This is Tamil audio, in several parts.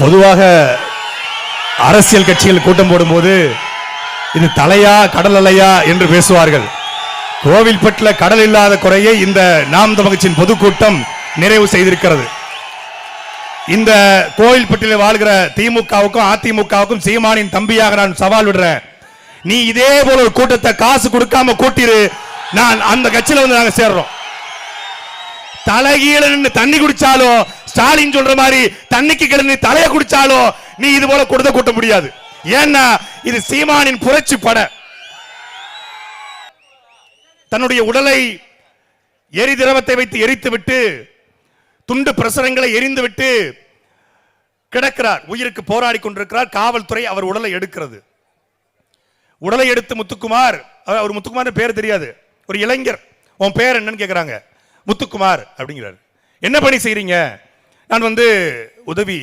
பொதுவாக அரசியல் கட்சிகள் கூட்டம் போடும்போது இது தலையா கடல் அலையா என்று பேசுவார்கள். கோவில்பட்டில் கடல் இல்லாத குறையை இந்த நாம் தமிழகத்தின் பொதுக்கூட்டம் நிறைவு செய்திருக்கிறது. இந்த கோவில்பட்டியில் வாழ்கிற திமுகவுக்கும் அதிமுகவுக்கும் சீமானின் தம்பியாக நான் சவால் விடுறேன் நீ இதே போல ஒரு கூட்டத்தை காசு கொடுக்காம கூட்டிரு நான் அந்த கட்சியில வந்து நாங்க சேர்றோம். தலைகீழ நின்று தண்ணி குடிச்சாலும் ஸ்டாலின் சொல்ற மாதிரி தண்ணிக்கு கிடந்து தலைய குடிச்சாலோ நீ இது போல கொடுத்த கூட்ட முடியாது. ஏன்னா இது சீமானின் புரட்சி பட. தன்னுடைய உடலை எரி திரவத்தை வைத்து எரித்து விட்டு துண்டு பிரசுரங்களை எரிந்து விட்டு கிடக்கிறார். உயிருக்கு போராடி கொண்டிருக்கிறார். காவல்துறை அவர் உடலை எடுக்கிறது. உடலை எடுத்து முத்துக்குமார் அவர் முத்துக்குமார் பேர் தெரியாது. ஒரு இளைஞர். உன் பேர் என்னன்னு கேட்குறாங்க முத்துக்குமார் அப்படிங்கிறார். என்ன பணி செய்கிறீங்க நான் வந்து உதவி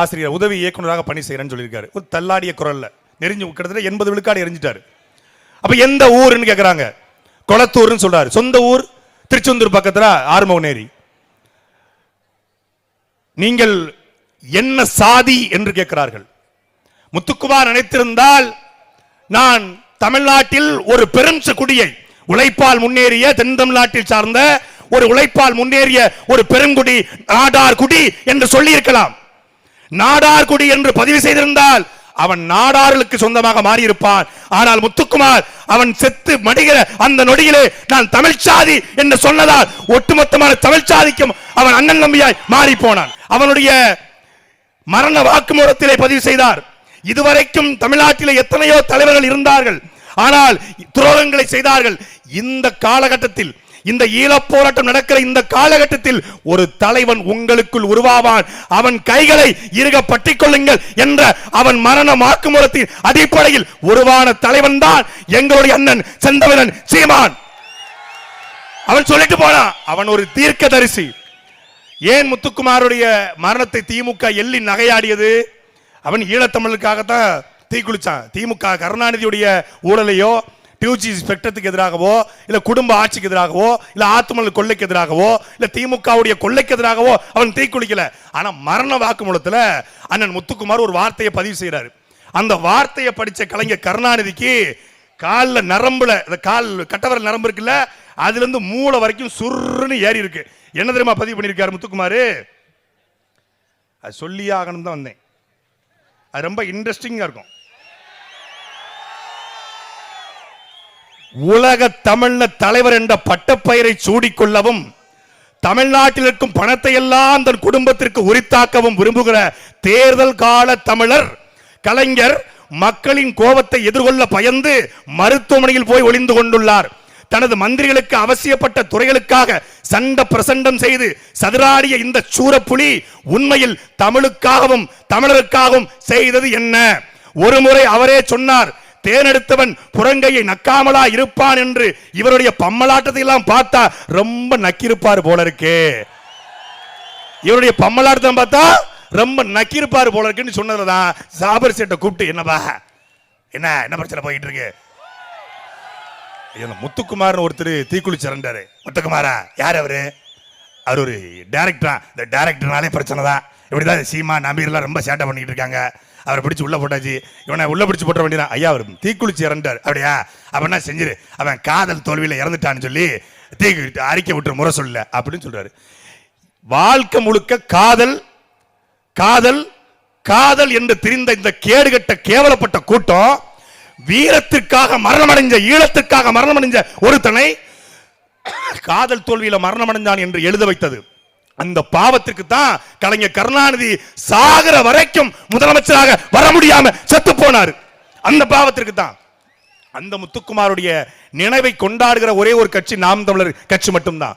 ஆசிரியர் உதவி இயக்குனராக பணி செய்கிறேன்னு சொல்லியிருக்காரு. ஒரு தள்ளாடிய குரலில் நெறிஞ்சு கிட்டத்தட்ட எண்பது விழுக்காடு எரிஞ்சிட்டாரு. அப்ப எந்த ஊருன்னு கேட்குறாங்க குளத்தூர்னு சொல்றாரு. சொந்த ஊர் திருச்செந்தூர் பக்கத்துல ஆறுமுகநேரி. நீங்கள் என்ன சாதி என்று கேட்கிறார்கள் முத்துக்குமார் நினைத்திருந்தால் நான் தமிழ்நாட்டில் ஒரு பெரும் குடியை உழைப்பால் முன்னேறிய தென் தமிழ்நாட்டில் சார்ந்த ஒரு உழைப்பால் முன்னேறிய ஒரு பெருங்குடி நாடார் குடி என்று சொல்லியிருக்கலாம். நாடார் குடி என்று பதிவு செய்திருந்தால் அவன் நாடார்களுக்கு சொந்தமாக மாறியிருப்பான். ஆனால் முத்துக்குமார் அவன் செத்து மடிகிற அந்த நொடியிலே நான் தமிழ்ச்சாதி என்று சொன்னதால் ஒட்டுமொத்தமான தமிழ்ச்சாதிக்கும் அவன் அண்ணன் நம்பியாய் மாறி போனான் அவனுடைய மரண வாக்குமூலத்திலே பதிவு செய்தார். இதுவரைக்கும் தமிழ்நாட்டில் எத்தனையோ தலைவர்கள் இருந்தார்கள். ஆனால் துரோகங்களை செய்தார்கள். இந்த காலகட்டத்தில் இந்த ஈழப் போராட்டம் நடக்கிற இந்த காலகட்டத்தில் ஒரு தலைவன் உங்களுக்குள் உருவாவான். அவன் கைகளை இருக பட்டிக்கொள்ளுங்கள் என்ற அவன் மரண வாக்குமூலத்தின் அடிப்படையில் உருவான தலைவன் தான் எங்களுடைய அண்ணன் செந்தவனன் சீமான். அவன் சொல்லிட்டு போனான் அவன் ஒரு தீர்க்கதரிசி. ஏன் முத்துக்குமாருடைய மரணத்தை திமுக எள்ளி நகையாடியது? அவன் ஈழத்தமிழுக்காகத்தான் தீக்குளிச்சான். திமுக கருணாநிதியுடைய ஊழலையோ பியூஜி ஸ்பெக்டத்துக்கு எதிராகவோ இல்ல குடும்ப ஆட்சிக்கு எதிராகவோ இல்ல ஆத்துமல் கொள்ளைக்கு எதிராகவோ இல்ல திமுகவுடைய கொள்ளைக்கு எதிராகவோ அவன் தீக்குளிக்கல ஆனா மரண வாக்குமூலத்துல அண்ணன் முத்துக்குமார் ஒரு வார்த்தையை பதிவு செய்யறாரு அந்த வார்த்தையை படிச்ச கலைஞர் கருணாநிதிக்கு காலில் நரம்புல இந்த கால் கட்டவரல் நரம்பு இருக்குல்ல அதுல இருந்து மூளை வரைக்கும் சுருன்னு ஏறி இருக்கு. என்ன தெரியுமா பதிவு பண்ணியிருக்காரு முத்துக்குமார்? அது சொல்லியே ஆகணும் தான் வந்தேன். அது ரொம்ப இன்ட்ரெஸ்டிங்காக இருக்கும். உலக தமிழ்ல தலைவர் என்ற பட்டப்பெயரை சூடிக்கொள்ளவும் தமிழ்நாட்டில் இருக்கும் பணத்தை எல்லாம் தன் குடும்பத்திற்கு உரித்தாக்கவும் விரும்புகிற தேர்தல் கால தமிழர் கலைஞர் மக்களின் கோபத்தை எதிர்கொள்ள பயந்து மருத்துவமனையில் போய் ஒளிந்து கொண்டுள்ளார். தனது மந்திரிகளுக்கு அவசியப்பட்ட துறைகளுக்காக சண்ட பிரசண்டம் செய்து சதுராடிய இந்த சூரப்புலி உண்மையில் தமிழுக்காகவும் தமிழருக்காகவும் செய்தது என்ன? ஒருமுறை அவரே சொன்னார் தேனெடுத்தவன் புறங்கையை நக்காமலா இருப்பான் என்று இவருடைய பம்மலாட்டத்தை எல்லாம் பார்த்தா ரொம்ப நக்கிருப்பார் போல இருக்கே. இவருடைய பம்மலாட்டத்தை பார்த்தா ரொம்ப நக்கிருப்பார் போல இருக்குன்னு சொன்னதுதான் சாபர் சேட்டை கூப்பிட்டு என்னப்பா? என்ன என்ன பிரச்சனை போயிட்டு இருக்கு? முத்துக்குமார்னு ஒருத்தர் தீக்குளி சிறண்டாரு முத்துக்குமாரா யார் அவரு? அவர் ஒரு டேரக்டரா இந்த டேரக்டர்னாலே பிரச்சனை தான். இப்படிதான் சீமா நம்பீர்லாம் ரொம்ப சேட்டை பண்ணிட்டு இருக்காங்க. அவரை பிடிச்சி உள்ள போட்டாச்சு. இவனை உள்ள பிடிச்சி போட்ட வேண்டியதான் ஐயா அவர் தீக்குளிச்சு இறண்டார் அப்படியா? அப்படின்னா செஞ்சிரு? அவன் காதல் தோல்வியில இறந்துட்டான்னு சொல்லி தீ அறிக்கை விட்டு முறை சொல்ல அப்படின்னு சொல்றாரு. வாழ்க்கை முழுக்க காதல் காதல் காதல் என்று திரிந்த இந்த கேடுகட்ட கேவலப்பட்ட கூட்டம் வீரத்திற்காக மரணமடைஞ்ச ஈழத்திற்காக மரணமடைஞ்ச ஒருத்தனை காதல் தோல்வியில மரணமடைந்தான் என்று எழுத வைத்தது. அந்த பாவத்திற்கு தான் கலைஞர் கருணாநிதி சாகர வரைக்கும் முதலமைச்சராக வர முடியாம செத்து போனார். அந்த பாவத்திற்கு தான் அந்த முத்துக்குமாருடைய நினைவை கொண்டாடுகிற ஒரே ஒரு கட்சி நாம் தமிழர் கட்சி மட்டும்தான்.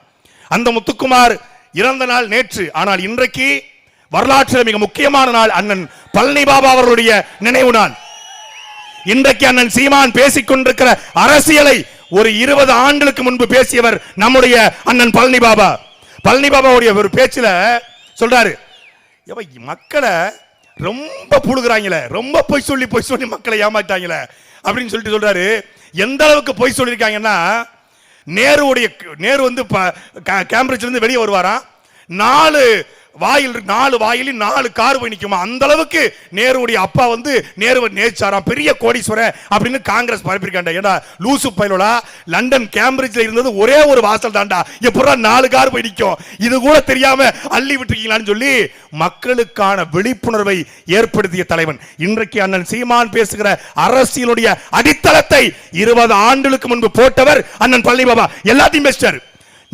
அந்த முத்துக்குமார் இறந்த நாள் நேற்று ஆனால் இன்றைக்கு வரலாற்றில் மிக முக்கியமான நாள் அண்ணன் பழனி பாபா அவர்களுடைய நினைவு நாள். இன்றைக்கு அண்ணன் சீமான் பேசிக் கொண்டிருக்கிற அரசியலை ஒரு இருபது ஆண்டுகளுக்கு முன்பு பேசியவர் நம்முடைய அண்ணன் பழனி பாபா. பழனி பாபாவுடைய ஒரு பேச்சில் சொல்றாரு. மக்களை ரொம்ப புழுகிறாங்களே ரொம்ப பொய் சொல்லி பொய் சொல்லி மக்களை ஏமாட்டாங்களே அப்படின்னு சொல்லிட்டு சொல்றாரு. எந்த அளவுக்கு பொய் சொல்லியிருக்காங்கன்னா நேருடைய நேரு வந்து ப- வெளியே வருவாராம். நாலு வாயில் நாலு வாயிலும் நாலு கார் போய் நிற்குமா அந்த அளவுக்கு நேருடைய அப்பா வந்து நேருவை நேச்சாராம் பெரிய கோடீஸ்வரர் அப்படின்னு காங்கிரஸ் பரப்பியிருக்காண்டா ஏடா லூசு பயிலோடா லண்டன் கேம்பிரிட்ஜ்ல இருந்தது ஒரே ஒரு வாசல் தாண்டா எப்படா நாலு கார் போய் நிற்கும் இது கூட தெரியாம அள்ளி விட்டுருக்கீங்களான்னு சொல்லி மக்களுக்கான விழிப்புணர்வை ஏற்படுத்திய தலைவன். இன்றைக்கு அண்ணன் சீமான் பேசுகிற அரசியலுடைய அடித்தளத்தை இருபது ஆண்டுகளுக்கு முன்பு போட்டவர் அண்ணன் பழனி பாபா எல்லாத்தையும் பேசிட்டார்.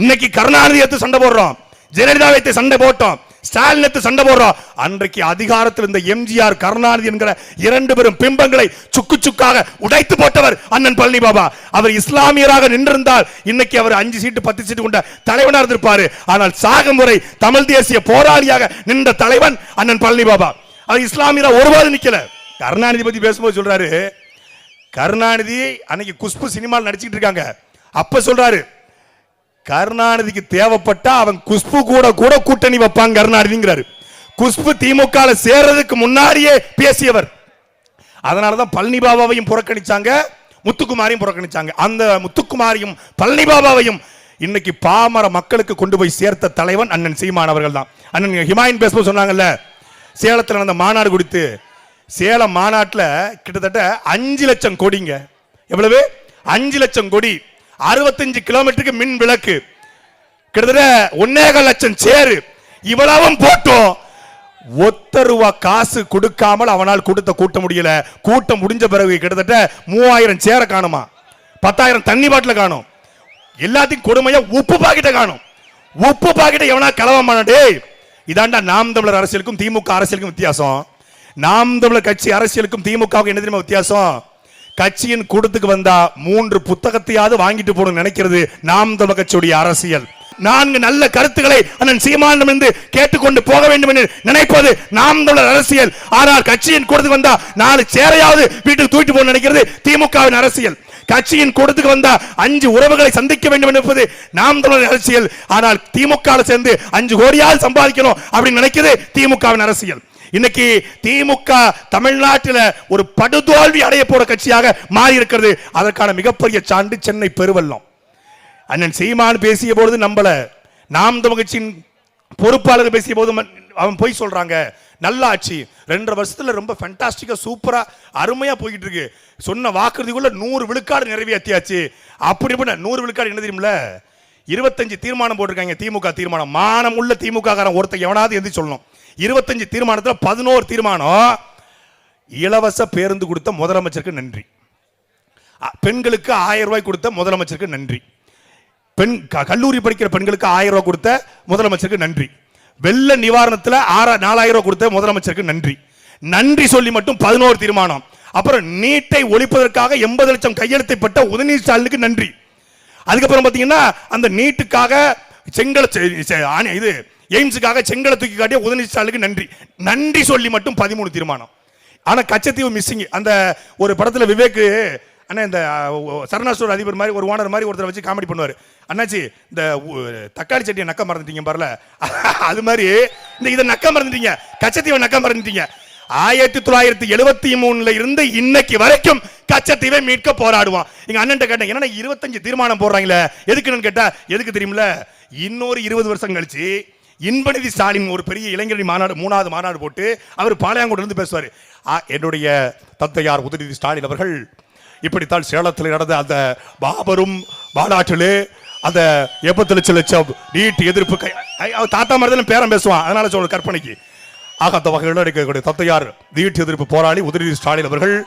இன்னைக்கு கருணாநிதி எடுத்து சண்டை போடுறோம். ஜெயலலிதா வைத்து சண்டை போட்டோம். ஸ்டாலின் எடுத்து சண்டை போடுறோம். அன்றைக்கு அதிகாரத்தில் இருந்த எம்ஜிஆர் கருணாநிதி என்கிற இரண்டு பெரும் பிம்பங்களை சுக்கு சுக்காக உடைத்து போட்டவர் அண்ணன் பழனி பாபா அவர் இஸ்லாமியராக நின்றிருந்தால் இன்னைக்கு அவர் அஞ்சு சீட்டு பத்து சீட்டு கொண்ட தலைவனாக இருந்திருப்பாரு. ஆனால் சாகும் முறை தமிழ் தேசிய போராளியாக நின்ற தலைவன் அண்ணன் பழனி பாபா அவர் இஸ்லாமியரா ஒருபாடு நிக்கல. கருணாநிதி பத்தி பேசும்போது சொல்றாரு கருணாநிதி அன்னைக்கு குஷ்பு சினிமாவில் நடிச்சிட்டு இருக்காங்க. அப்ப சொல்றாரு கருணாநிதிக்கு தேவைப்பட்டா அவன் குஷ்பு கூட கூட கூட்டணி வைப்பாங்க கருணாநிதிங்கிறாரு. குஷ்பு திமுக சேர்றதுக்கு முன்னாடியே பேசியவர். அதனாலதான் பழனி பாபாவையும் புறக்கணிச்சாங்க முத்துக்குமாரையும் புறக்கணிச்சாங்க. அந்த முத்துக்குமாரையும் பழனி பாபாவையும் இன்னைக்கு பாமர மக்களுக்கு கொண்டு போய் சேர்த்த தலைவன் அண்ணன் சீமான் அவர்கள் தான் அண்ணன் ஹிமாயின் பேசும்போது சொன்னாங்கல்ல சேலத்தில் நடந்த மாநாடு கொடுத்து சேலம் மாநாட்டில் கிட்டத்தட்ட அஞ்சு லட்சம் கொடிங்க. எவ்வளவு? அஞ்சு லட்சம் கொடி. அறுபத்தஞ்சு கிலோமீட்டருக்கு மின் விளக்கு. கிட்டத்தட்ட ஒன்னேகால் லட்சம் சேரு. இவ்வளவும் போட்டோம். ஒத்த ரூபா காசு கொடுக்காமல் அவனால் கூட்டத்தை கூட்ட முடியல. கூட்டம் முடிஞ்ச பிறகு கிட்டத்தட்ட மூவாயிரம் சேர காணுமா? பத்தாயிரம் தண்ணி பாட்டில் காணும். எல்லாத்தையும் கொடுமையா உப்பு பாக்கெட்டை காணும். உப்பு பாக்கெட்டை எவனா கலவமான டேய் இதாண்டா நாம் தமிழர் அரசியலுக்கும் திமுக அரசியலுக்கும் வித்தியாசம். நாம் தமிழர் கட்சி அரசியலுக்கும் திமுகவுக்கும் என்ன தெரியுமா வித்தியாசம்? கட்சியின் கூட்டத்துக்கு வந்தா மூன்று புத்தகத்தையாவது வாங்கிட்டு போகணும்னு நினைக்கிறது நாம் தமிழர் கட்சியுடைய அரசியல். நான்கு நல்ல கருத்துக்களை அண்ணன் சீமானிடம் இருந்து கேட்டுக்கொண்டு போக வேண்டும் என்று நினைப்பது நாம் தமிழர் அரசியல். ஆனால் கட்சியின் கூட்டத்துக்கு வந்தா நாலு சேரையாவது வீட்டுக்கு தூக்கிட்டு போகணும்னு நினைக்கிறது திமுகவின் அரசியல். கட்சியின் கூட்டத்துக்கு வந்தா அஞ்சு உறவுகளை சந்திக்க வேண்டும் என்பது நாம் தமிழர் அரசியல். ஆனால் திமுக சேர்ந்து அஞ்சு கோடியாவது சம்பாதிக்கணும் அப்படின்னு நினைக்கிறது திமுகவின் அரசியல். இன்னைக்கு திமுக தமிழ்நாட்டில் ஒரு படுதோல்வி அடைய போற கட்சியாக மாறி இருக்கிறது. அதற்கான மிகப்பெரிய சான்று சென்னை பெருவெல்லம் அண்ணன் சீமான் பேசிய பொழுது நம்மள நாம் கட்சியின் பொறுப்பாளர் பேசிய போது அவன் போய் சொல்றாங்க. நல்லா ஆச்சு ரெண்டரை வருஷத்துல ரொம்ப ஃபென்டாஸ்டிக்கா சூப்பரா அருமையா போய்கிட்டு இருக்கு சொன்ன வாக்குறுதிக்குள்ள நூறு விழுக்காடு நிறைவேற்றியாச்சு அப்படி இப்படி நூறு விழுக்காடு என்ன தெரியுமில்ல? இருபத்தஞ்சு தீர்மானம் போட்டிருக்காங்க திமுக தீர்மானம். மானம் உள்ள திமுக காரன் ஒருத்தன் எவனாவது எந்திரிச்சு சொல்லணும். இருபத்தஞ்சு தீர்மானத்தில் பதினோரு தீர்மானம் இலவச பேருந்து கொடுத்த முதலமைச்சருக்கு நன்றி. பெண்களுக்கு ஆயிரம் ரூபாய் கொடுத்த முதலமைச்சருக்கு நன்றி. பெண் க- கல்லூரி படிக்கிற பெண்களுக்கு ஆயிரம் ரூபாய் கொடுத்த முதலமைச்சருக்கு நன்றி. வெள்ள நிவாரணத்தில் ஆறா நாலாயிரம் ரூபாய் கொடுத்த முதலமைச்சருக்கு நன்றி. நன்றி சொல்லி மட்டும் பதினோரு தீர்மானம். அப்புறம் நீட்டை ஒழிப்பதற்காக எண்பது லட்சம் கையெழுத்தை பெற்ற உதயநிதி ஸ்டாலினுக்கு நன்றி. அதுக்கப்புறம் பார்த்தீங்கன்னா அந்த நீட்டுக்காக செங்கல் செ- இது எய்ம்ஸுக்காக செங்கலை தூக்கி காட்டிய உதயநிதி நன்றி. நன்றி சொல்லி மட்டும் பதிமூணு தீர்மானம். ஆனால் கச்சத்தீவு மிஸ்ஸிங் அந்த ஒரு படத்தில் விவேக்கு அண்ணா இந்த அஹ், சரணா ஸ்டோர் அதிபர் மாதிரி ஒரு ஓனர் மாதிரி ஒருத்தரை வச்சு காமெடி பண்ணுவார். அண்ணாச்சி இந்த தக்காளி சட்டியை நக்க மறந்துட்டீங்க பாருல. அது மாதிரி இந்த இதை நக்க மறந்துட்டீங்க. கச்சத்தீவை நக்க மறந்துட்டீங்க. ஆயிரத்தி தொள்ளாயிரத்தி எழுபத்தி மூணுல இருந்து இன்னைக்கு வரைக்கும் கச்சத்தீவை மீட்க போராடுவான். எங்க அண்ணன் கேட்டேன் என்னன்னா இருபத்தஞ்சு தீர்மானம் போடுறாங்களே? எதுக்குன்னு கேட்டா எதுக்கு தெரியுமில இன்னொரு இருபது வருஷம் கழிச்சு இன்பநிதி ஸ்டாலின் ஒரு பெரிய இளைஞரணி மாநாடு மூணாவது மாநாடு போட்டு அவர் பாளையங்கோட்டிலிருந்து பேசுவார். என்னுடைய தந்தையார் உதயநிதி ஸ்டாலின் அவர்கள் இப்படித்தான் சேலத்தில் நடந்த அந்த பாபரும் மாநாட்டிலே அந்த எண்பத்தி லட்சம் லட்சம் நீட் எதிர்ப்பு கை- தாத்தா மாதிரி பேரம் பேசுவான். அதனால சொல்ற கற்பனைக்கு. ஆக அந்த வகையில் இருக்கக்கூடிய தத்தையார் நீட் எதிர்ப்பு போராளி உதயநிதி ஸ்டாலின் அவர்கள்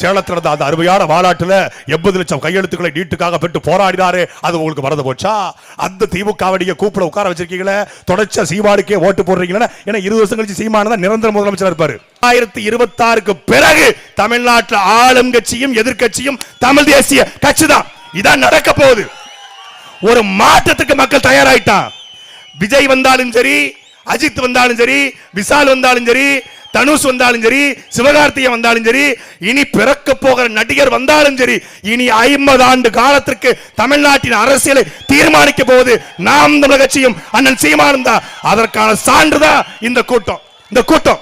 சேலத்தில் நடந்த அந்த அருமையான மாநாட்டில் எண்பது லட்சம் கையெழுத்துக்களை நீட்டுக்காக பெற்று போராடினாரு அது உங்களுக்கு மறந்து போச்சா? அந்த திமுக நீங்க கூப்பிட உட்கார வச்சிருக்கீங்களே? தொடர்ச்சியா சீமானுக்கே ஓட்டு போடுறீங்களா? ஏன்னா இருபது வருஷம் கழிச்சு சீமான தான் நிரந்தர முதலமைச்சர் இருப்பாரு. ஆயிரத்தி இருபத்தி ஆறுக்கு பிறகு தமிழ்நாட்டில் ஆளும் கட்சியும் எதிர்கட்சியும் தமிழ் தேசிய கட்சி தான். இதான் நடக்க போகுது. ஒரு மாற்றத்துக்கு மக்கள் தயாராயிட்டான். விஜய் வந்தாலும் சரி அஜித் வந்தாலும் சரி விசால் வந்தாலும் சரி தனுஷ் வந்தாலும் சரி சிவகார்த்திகை வந்தாலும் சரி இனி பிறக்க போகிற நடிகர் வந்தாலும் சரி இனி ஐம்பது ஆண்டு காலத்திற்கு தமிழ்நாட்டின் அரசியலை தீர்மானிக்க போவது நாம் தமிழக கட்சியும் அண்ணன் சீமானும் தான். அதற்கான சான்றுதான் இந்த கூட்டம். இந்த கூட்டம்.